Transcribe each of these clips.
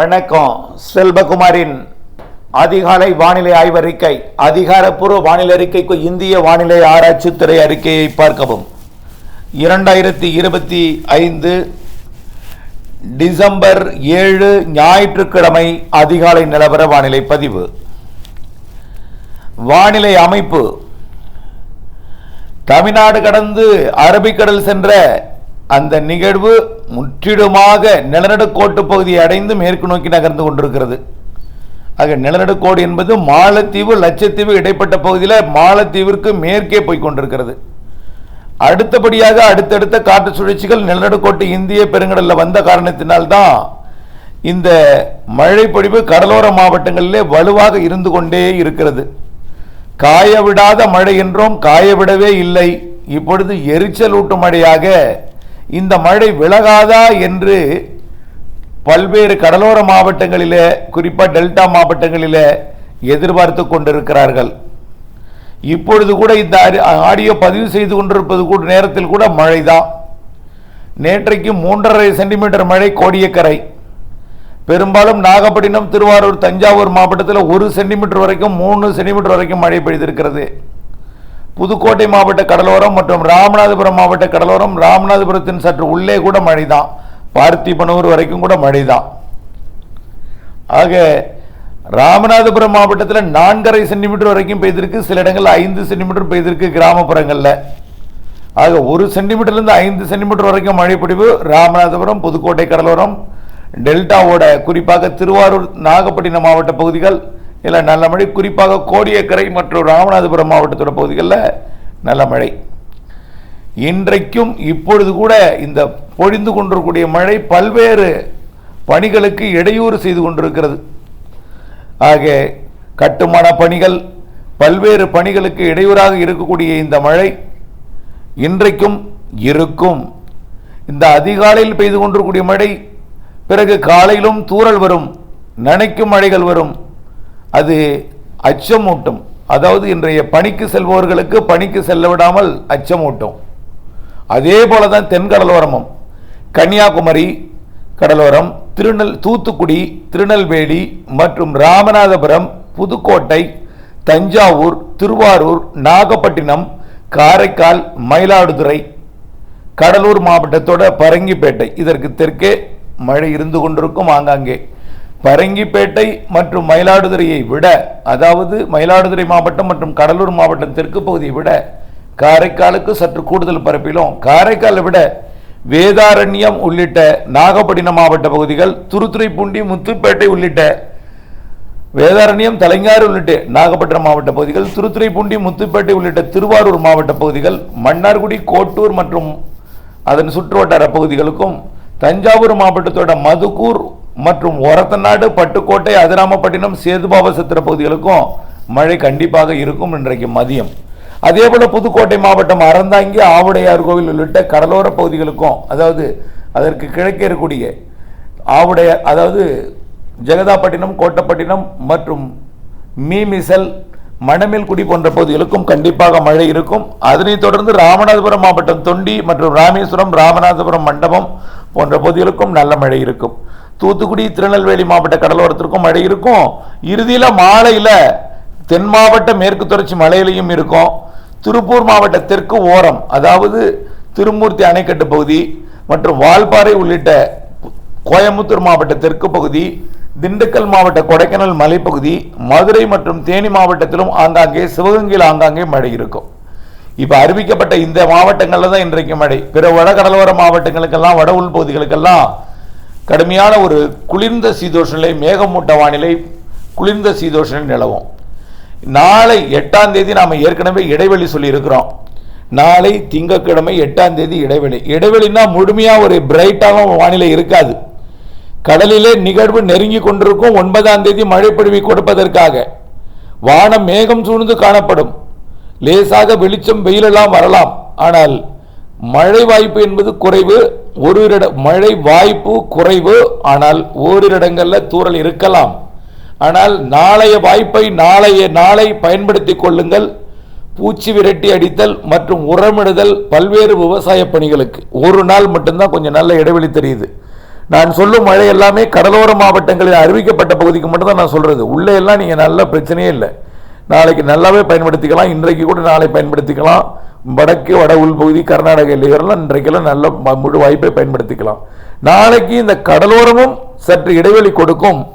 வணக்கம். செல்வகுமாரின் அதிகாலை வானிலை ஆய்வறிக்கை அதிகாரப்பூர்வ வானிலை அறிக்கைக்கு இந்திய வானிலை ஆராய்ச்சித்துறை அறிக்கையை பார்க்கவும். இரண்டாயிரத்தி இருபத்தி ஐந்து டிசம்பர் ஏழு ஞாயிற்றுக்கிழமை அதிகாலை நிலவர வானிலை பதிவு. வானிலை அமைப்பு. தமிழ்நாடு கடந்து அரபிக்கடல் சென்ற அந்த நிகழ்வு முற்றிலுமாக நிலநடுக்கோட்டு பகுதியை அடைந்து மேற்கு நோக்கி நகர்ந்து கொண்டிருக்கிறது. ஆக நிலநடுக்கோடு என்பது மாலத்தீவு லட்சத்தீவு இடைப்பட்ட பகுதியில் மாலத்தீவிற்கு மேற்கே போய் கொண்டிருக்கிறது. அடுத்தபடியாக அடுத்தடுத்த காற்று சுழற்சிகள் நிலநடுக்கோட்டு இந்திய பெருங்கடலில் வந்த காரணத்தினால்தான் இந்த மழைப்பொழிவு கடலோர மாவட்டங்களிலே வலுவாக இருந்து கொண்டே இருக்கிறது. காய விடாத மழை என்றும் காயவிடவே இல்லை. இப்பொழுது எரிச்சல் ஊட்டும் மழையாக இந்த மழை விலகாதா என்று பல்வேறு கடலோர மாவட்டங்களில் குறிப்பாக டெல்டா மாவட்டங்களில் எதிர்பார்த்து கொண்டிருக்கிறார்கள். இப்பொழுது கூட இந்த ஆடியோ பதிவு செய்து கொண்டிருப்பது கூட நேரத்தில் கூட மழைதான். நேற்றைக்கு மூன்றரை சென்டிமீட்டர் மழை கோடியக்கரை. பெரும்பாலும் நாகப்பட்டினம் திருவாரூர் தஞ்சாவூர் மாவட்டத்தில் ஒரு சென்டிமீட்டர் வரைக்கும் மூணு சென்டிமீட்டர் வரைக்கும் மழை பெய்திருக்கிறது. புதுக்கோட்டை மாவட்ட கடலோரம் மற்றும் ராமநாதபுரம் மாவட்ட கடலோரம் ராமநாதபுரத்தின் சற்று உள்ளே கூட மழைதான் பார்த்திபனூர் வரைக்கும் கூட மழைதான் ஆக ராமநாதபுரம் மாவட்டத்தில் நான்கரை சென்டிமீட்டர் வரைக்கும் பெய்திருக்கு சில இடங்களில் ஐந்து சென்டிமீட்டர் பெய்திருக்கு கிராமப்புறங்களில். ஆக ஒரு சென்டிமீட்டர்லேருந்து ஐந்து சென்டிமீட்டர் வரைக்கும் மழை ராமநாதபுரம் புதுக்கோட்டை கடலோரம் டெல்டாவோட குறிப்பாக திருவாரூர் நாகப்பட்டினம் மாவட்ட பகுதிகள் இல்லை நல்ல மழை குறிப்பாக கோடியக்கரை மற்றும் ராமநாதபுரம் மாவட்டத்தோட பகுதிகளில் நல்ல மழை. இன்றைக்கும் இப்பொழுது கூட இந்த பொழிந்து கொண்டிருக்கக்கூடிய மழை பல்வேறு பணிகளுக்கு இடையூறு செய்து கொண்டிருக்கிறது. ஆக கட்டுமான பணிகள் பல்வேறு பணிகளுக்கு இடையூறாக இருக்கக்கூடிய இந்த மழை இன்றைக்கும் இருக்கும். இந்த அதிகாலையில் பெய்து கொண்டிருக்கக்கூடிய மழை பிறகு காலையிலும் தூறல் வரும் நனைக்கும் மழைகள் வரும். அது அச்சமூட்டும். அதாவது இன்றைய பணிக்கு செல்பவர்களுக்கு பணிக்கு செல்ல விடாமல் அச்சமூட்டும். அதே போல தான் தென்கடலோரமும் கன்னியாகுமரி கடலோரம் திருநெல் தூத்துக்குடி திருநெல்வேலி மற்றும் ராமநாதபுரம் புதுக்கோட்டை தஞ்சாவூர் திருவாரூர் நாகப்பட்டினம் காரைக்கால் மயிலாடுதுறை கடலூர் மாவட்டத்தோட பரங்கிப்பேட்டை. இதற்கு தெற்கே மழை இருந்து கொண்டிருக்கும் ஆங்காங்கே. பரங்கிப்பேட்டை மற்றும் மயிலாடுதுறையை விட அதாவது மயிலாடுதுறை மாவட்டம் மற்றும் கடலூர் மாவட்டம் தெற்கு பகுதியை விட காரைக்காலுக்கு சற்று கூடுதல் பரப்பிலும். காரைக்காலை விட வேதாரண்யம் உள்ளிட்ட நாகப்பட்டினம் மாவட்ட பகுதிகள் துருத்துறைப்பூண்டி முத்துப்பேட்டை உள்ளிட்ட வேதாரண்யம் தலைஞாறு உள்ளிட்ட நாகப்பட்டினம் மாவட்ட பகுதிகள் திருத்துறைப்பூண்டி முத்துப்பேட்டை உள்ளிட்ட திருவாரூர் மாவட்ட பகுதிகள் மன்னார்குடி கோட்டூர் மற்றும் அதன் சுற்றுவட்டார பகுதிகளுக்கும் தஞ்சாவூர் மாவட்டத்தோட மதுக்கூர் மற்றும் ஒரத்தநாடு பட்டுக்கோட்டை அதிராமப்பட்டினம் சேதுபாபசத்திர பகுதிகளுக்கும் மழை கண்டிப்பாக இருக்கும் இன்றைக்கு மதியம். அதேபோல் புதுக்கோட்டை மாவட்டம் அறந்தாங்கி ஆவுடையார் கோவில் உள்ளிட்ட கடலோர பகுதிகளுக்கும் அதாவது அதற்கு கிழக்கே இருக்கக்கூடிய ஆவுடையார் அதாவது ஜெகதாப்பட்டினம் கோட்டப்பட்டினம் மற்றும் மீமிசல் மணமேல்குடி போன்ற பகுதிகளுக்கும் கண்டிப்பாக மழை இருக்கும். அதனைத் தொடர்ந்து ராமநாதபுரம் மாவட்டம் தொண்டி மற்றும் ராமேஸ்வரம் ராமநாதபுரம் மண்டபம் போன்ற பகுதிகளுக்கும் நல்ல மழை இருக்கும். தூத்துக்குடி திருநெல்வேலி மாவட்ட கடலோரத்திற்கும் மழை இருக்கும். இறுதியில் மாலையில் தென் மாவட்ட மேற்கு தொடர்ச்சி மலையிலையும் இருக்கும். திருப்பூர் மாவட்ட தெற்கு ஓரம் அதாவது திருமூர்த்தி அணைக்கட்டு பகுதி மற்றும் வால்பாறை உள்ளிட்ட கோயம்புத்தூர் மாவட்ட தெற்கு பகுதி திண்டுக்கல் மாவட்ட கொடைக்கானல் மலைப்பகுதி மதுரை மற்றும் தேனி மாவட்டத்திலும் ஆங்காங்கே சிவகங்கையில் ஆங்காங்கே மழை இருக்கும். இப்போ அறிவிக்கப்பட்ட இந்த மாவட்டங்களில் தான் இன்றைக்கு மழை. பிற வடகடலோர மாவட்டங்களுக்கெல்லாம் வட உள் பகுதிகளுக்கெல்லாம் கடுமையான ஒரு குளிர்ந்த சீதோஷ நிலை மேகமூட்ட வானிலை குளிர்ந்த சீதோஷ நிலை நிலவும். நாளை எட்டாம் தேதி நாம் ஏற்கனவே இடைவெளி சொல்லியிருக்கிறோம். நாளை திங்கட்கிழமை எட்டாம் தேதி இடைவெளி. இடைவெளினா முழுமையாக ஒரு பிரைட்டாகவும் வானிலை இருக்காது. கடலிலே நிகழ்வு நெருங்கி கொண்டிருக்கும் ஒன்பதாம் தேதி மழை கொடுப்பதற்காக. வானம் மேகம் சூழ்ந்து காணப்படும். லேசாக வெளிச்சம் வெயிலெல்லாம் வரலாம். ஆனால் மழை வாய்ப்பு என்பது குறைவு ஒரு இட மழை வாய்ப்பு குறைவு ஆனால் ஓரிரு இடங்களில் தூறல் இருக்கலாம். ஆனால் நாளைய வாய்ப்பை நாளைய நாளை பயன்படுத்தி கொள்ளுங்கள். பூச்சி விரட்டி அடித்தல் மற்றும் உரமிடுதல் பல்வேறு விவசாய பணிகளுக்கு. ஒரு நாள் மட்டும்தான் கொஞ்சம் நல்ல இடைவெளி தெரியுது. நான் சொல்லும் மழை எல்லாமே கடலோர மாவட்டங்களில் அறிவிக்கப்பட்ட பகுதிக்கு மட்டும்தான் நான் சொல்கிறது உள்ளே எல்லாம் நீங்கள் நல்ல பிரச்சனையே இல்லை. நாளைக்கு நல்லாவே பயன்படுத்திக்கலாம். இன்றைக்கு கூட நாளை பயன்படுத்திக்கலாம். வடக்கு வட உள்பகுதி கர்நாடக எல்லைகள்லாம் இன்றைக்கெல்லாம் நல்ல ம- முழு வாய்ப்பை பயன்படுத்திக்கலாம். நாளைக்கு இந்த கடலோரமும் சற்று இடைவெளி கொடுக்கும்.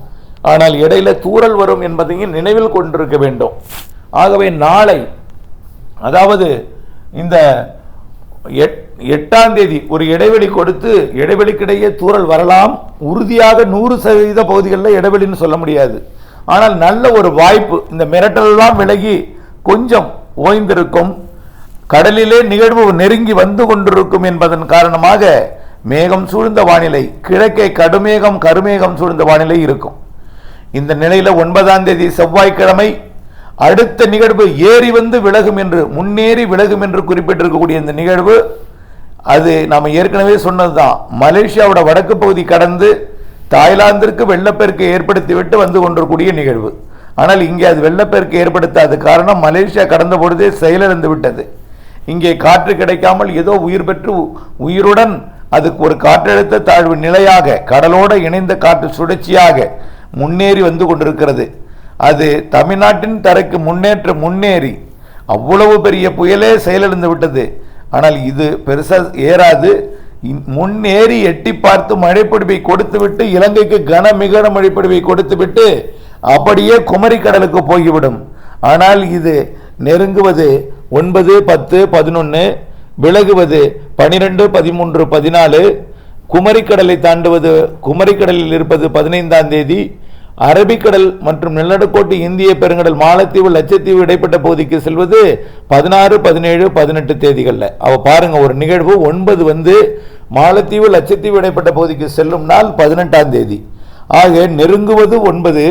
ஆனால் இடையில தூறல் வரும் என்பதையும் நினைவில் கொண்டிருக்க வேண்டும். ஆகவே நாளை அதாவது இந்த எட்- எட்டாம் தேதி ஒரு இடைவெளி கொடுத்து இடைவெளிக்கிடையே தூரல் வரலாம். உறுதியாக நூறு சதவீத பகுதிகளில் இடைவெளின்னு சொல்ல முடியாது. ஆனால் நல்ல ஒரு வாய்ப்பு இந்த மிரட்டலெல்லாம் விலகி கொஞ்சம் ஓய்ந்திருக்கும். கடலிலே நிகழ்வு நெருங்கி வந்து கொண்டிருக்கும் என்பதன் காரணமாக மேகம் சூழ்ந்த வானிலை கிழக்கே கடுமேகம் கருமேகம் சூழ்ந்த வானிலை இருக்கும். இந்த நிலையில் ஒன்பதாம் தேதி செவ்வாய்க்கிழமை அடுத்த நிகழ்வு ஏறி வந்து விலகும் என்று முன்னேறி விலகும் என்று குறிப்பிட்டிருக்கக்கூடிய இந்த நிகழ்வு அது நாம் ஏற்கனவே சொன்னது தான் மலேசியாவோட வடக்கு பகுதி கடந்து தாய்லாந்திற்கு வெள்ளப்பெருக்கு ஏற்படுத்திவிட்டு வந்து கொண்டிருக்கூடிய நிகழ்வு. ஆனால் இங்கே அது வெள்ளப்பெருக்கு ஏற்படுத்தாத காரணம் மலேசியா கடந்த பொழுதே செயலிழந்து விட்டது. இங்கே காற்று கிடைக்காமல் ஏதோ உயிர் பெற்று உ- உயிருடன் அதுக்கு ஒரு காற்றழுத்த தாழ்வு நிலையாக கடலோடு இணைந்த காற்று சுழற்சியாக முன்னேறி வந்து கொண்டிருக்கிறது. அது தமிழ்நாட்டின் தரைக்கு முன்னேற்ற முன்னேறி அவ்வளவு பெரிய புயலே செயலிழந்து விட்டது. ஆனால் இது பெருசாக ஏறாது. முன்னேறி எட்டி பார்த்து மழைப்பிடிப்பை கொடுத்துவிட்டு இலங்கைக்கு கன மிகன கொடுத்துவிட்டு அப்படியே குமரி கடலுக்கு போய்விடும். ஆனால் இது நெருங்குவது ஒன்பது பத்து பதினொன்று விலகுவது பனிரெண்டு பதிமூன்று பதினாலு குமரிக்கடலை தாண்டுவது குமரிக்கடலில் இருப்பது பதினைந்தாம் தேதி அரபிக்கடல் மற்றும் நிலநடுக்கோட்டு இந்திய பெருங்கடல் மாலத்தீவு லட்சத்தீவு இடைப்பட்ட பகுதிக்கு செல்வது பதினாறு பதினேழு பதினெட்டு தேதிகளில். அவ பாருங்கள் ஒரு நிகழ்வு ஒன்பது வந்து மாலத்தீவு லட்சத்தீவு இடைப்பட்ட பகுதிக்கு செல்லும் நாள் பதினெட்டாம் தேதி. ஆக நெருங்குவது ஒன்பது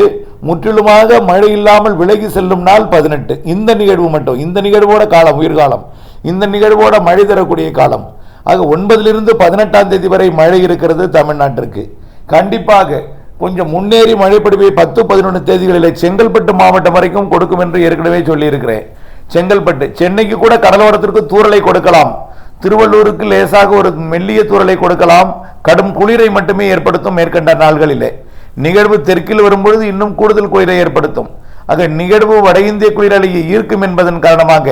முற்றிலுமாக மழை இல்லாமல் விலகி செல்லும் நாள் பதினெட்டு. இந்த நிகழ்வு மட்டும். இந்த நிகழ்வோட காலம் உயிர்காலம். இந்த நிகழ்வோட மழை தரக்கூடிய காலம். ஆக ஒன்பதிலிருந்து பதினெட்டாம் தேதி வரை மழை இருக்கிறது தமிழ்நாட்டிற்கு. கண்டிப்பாக கொஞ்சம் முன்னேறி மழைப்பொழிவை பத்து பதினொன்று தேதிகளில் செங்கல்பட்டு மாவட்டம் வரைக்கும் கொடுக்கும் என்று ஏற்கனவே சொல்லியிருக்கிறேன். செங்கல்பட்டு. சென்னைக்கு கூட கடலோரத்திற்கு தூறலை கொடுக்கலாம். திருவள்ளூருக்கு லேசாக ஒரு மெல்லிய தூறலை கொடுக்கலாம். கடும் குளிரை மட்டுமே ஏற்படுத்தும் மேற்கண்ட நாள்களிலே. நிகழ்வு தெற்கில் வரும்பொழுது இன்னும் கூடுதல் குளிரை ஏற்படுத்தும். ஆக நிகழ்வு வட இந்திய குளிரலையை ஈர்க்கும் என்பதன் காரணமாக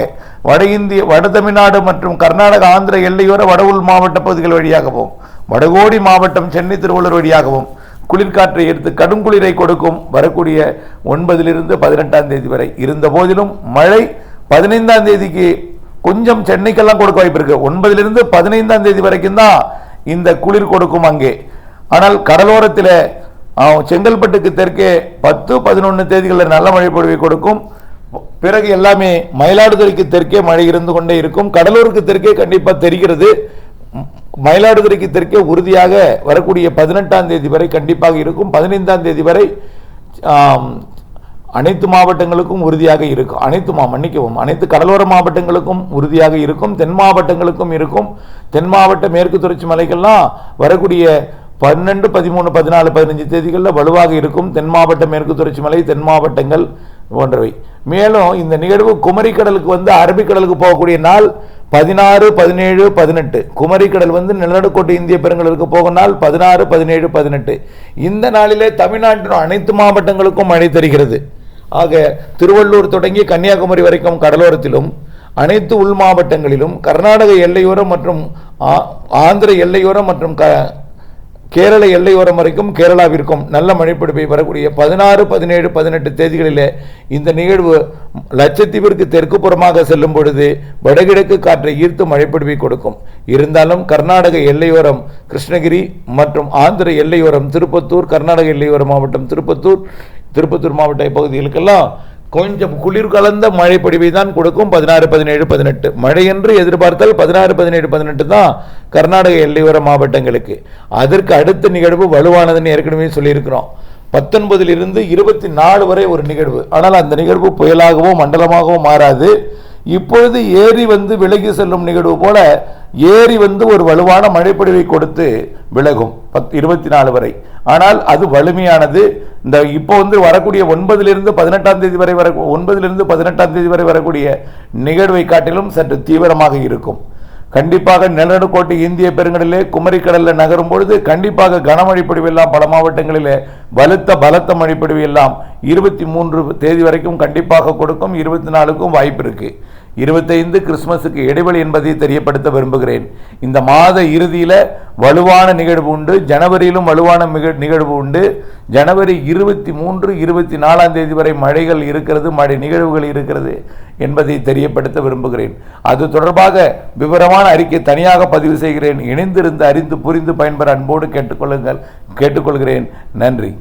வட இந்திய வட தமிழ்நாடு மற்றும் கர்நாடக ஆந்திர எல்லையோர வட மாவட்ட பகுதிகள் வழியாகவும் வடகோடி மாவட்டம் சென்னை திருவள்ளூர் வழியாகவும் குளிர்காற்றை எடுத்து கடும் குளிரை கொடுக்கும் வரக்கூடிய ஒன்பதிலிருந்து பதினெட்டாம் தேதி வரை. இருந்த போதிலும் மழை பதினைந்தாம் தேதிக்கு கொஞ்சம் சென்னைக்கெல்லாம் கொடுக்க வாய்ப்பு இருக்கு. ஒன்பதிலிருந்து பதினைந்தாம் தேதி வரைக்கும் தான் இந்த குளிர் கொடுக்கும் அங்கே. ஆனால் கடலோரத்தில் செங்கல்பட்டுக்கு தெற்கே பத்து பதினொன்று தேதிகளில் நல்ல மழை பொழிவை கொடுக்கும். பிறகு எல்லாமே மயிலாடுதுறைக்கு தெற்கே மழை இருந்து கொண்டே இருக்கும். கடலூருக்கு தெற்கே கண்டிப்பாக தெரிகிறது. மயிலாடுதுறைக்கு தெற்கே உறுதியாக வரக்கூடிய பதினெட்டாம் தேதி வரை கண்டிப்பாக இருக்கும். பதினைந்தாம் தேதி வரை அனைத்து மாவட்டங்களுக்கும் உறுதியாக இருக்கும். அனைத்து மா மன்னிக்கவும் அனைத்து கடலோர மாவட்டங்களுக்கும் உறுதியாக இருக்கும். தென் மாவட்டங்களுக்கும் இருக்கும். தென் மாவட்ட மேற்கு தொடர்ச்சி மலைக்கெல்லாம் வரக்கூடிய பன்னெண்டு பதிமூணு பதினாலு பதினஞ்சு தேதிகளில் வலுவாக இருக்கும் தென் மாவட்ட மேற்கு தொடர்ச்சி மலை தென் மாவட்டங்கள் போன்றவை. மேலும் இந்த நிகழ்வு குமரிக்கடலுக்கு வந்து அரபிக்கடலுக்கு போகக்கூடிய நாள் பதினாறு பதினேழு பதினெட்டு. குமரிக்கடல் வந்து நிலநடுக்கோட்டு இந்திய பெருங்கடலுக்கு போகும் நாள் பதினாறு பதினேழு பதினெட்டு. இந்த நாளிலே தமிழ்நாட்டின் அனைத்து மாவட்டங்களுக்கும் மழை தருகிறது. ஆக திருவள்ளூர் தொடங்கி கன்னியாகுமரி வரைக்கும் கடலோரத்திலும் அனைத்து உள் மாவட்டங்களிலும் கர்நாடக எல்லையோரம் மற்றும் ஆ- ஆந்திர எல்லையோரம் மற்றும் க கேரள எல்லையோரம் வரைக்கும் கேரளாவிற்கும் நல்ல மழைப்பிடிப்பை வரக்கூடிய பதினாறு பதினேழு பதினெட்டு தேதிகளிலே இந்த நிகழ்வு லட்சத்தீவிற்கு தெற்கு புறமாக செல்லும் பொழுது வடகிழக்கு காற்றை ஈர்த்து மழைப்பிடிப்பை கொடுக்கும். இருந்தாலும் கர்நாடக எல்லையோரம் கிருஷ்ணகிரி மற்றும் ஆந்திர எல்லையோரம் திருப்பத்தூர் கர்நாடக எல்லையோர மாவட்டம் திருப்பத்தூர் திருப்பத்தூர் மாவட்ட பகுதிகளுக்கெல்லாம் கொஞ்சம் குளிர் கலந்த மழை பொழிவை தான் கொடுக்கும். பதினாறு பதினேழு பதினெட்டு. மழை என்று எதிர்பார்த்தால் பதினாறு பதினேழு பதினெட்டு தான் கர்நாடக எல்லையோர மாவட்டங்களுக்கு. அதற்கு அடுத்த நிகழ்வு வலுவானதுன்னு ஏற்கனவே சொல்லியிருக்கிறோம். பத்தொன்பதிலிருந்து இருபத்தி நாலு வரை ஒரு நிகழ்வு. ஆனால் அந்த நிகழ்வு புயலாகவோ மண்டலமாகவோ மாறாது. இப்பொழுது ஏரி வந்து விலகி செல்லும் நிகழ்வு போல ஏரி வந்து ஒரு வலுவான மழைப்பொழிவை கொடுத்து விலகும். பத் இருபத்தி நாலு வரை. ஆனால் அது வலிமையானது. இந்த இப்போ வந்து வரக்கூடிய ஒன்பதிலிருந்து பதினெட்டாம் தேதி வரை வர ஒன்பதிலிருந்து பதினெட்டாம் தேதி வரை வரக்கூடிய நிகழ்வை காட்டிலும் சற்று தீவிரமாக இருக்கும். கண்டிப்பாக நிலநடுக்கோட்டை இந்திய பெருங்கடலே குமரிக்கடலில் நகரும் பொழுது கண்டிப்பாக கனமழை எல்லாம் பல மாவட்டங்களிலே பலத்த பலத்த மழை எல்லாம் இருபத்தி மூன்று தேதி வரைக்கும் கண்டிப்பாக கொடுக்கும். இருபத்தி நாலுக்கும் வாய்ப்பு இருக்குது இருபத்தைந்து கிறிஸ்மஸுக்கு இடைவெளி என்பதை தெரியப்படுத்த விரும்புகிறேன். இந்த மாத இறுதியில் வலுவான நிகழ்வு உண்டு. ஜனவரியிலும் வலுவான மிக- நிகழ்வு உண்டு. ஜனவரி இருபத்தி மூன்று இருபத்தி நாலாம் தேதி வரை மழைகள் இருக்கிறது மழை நிகழ்வுகள் இருக்கிறது என்பதை தெரியப்படுத்த விரும்புகிறேன். அது தொடர்பாக விவரமான அறிக்கை தனியாக பதிவு செய்கிறேன். இணைந்திருந்து அறிந்து புரிந்து பயன்பெற அன்போடு கேட்டுக்கொள்ளுங்கள் கேட்டுக்கொள்கிறேன். நன்றி.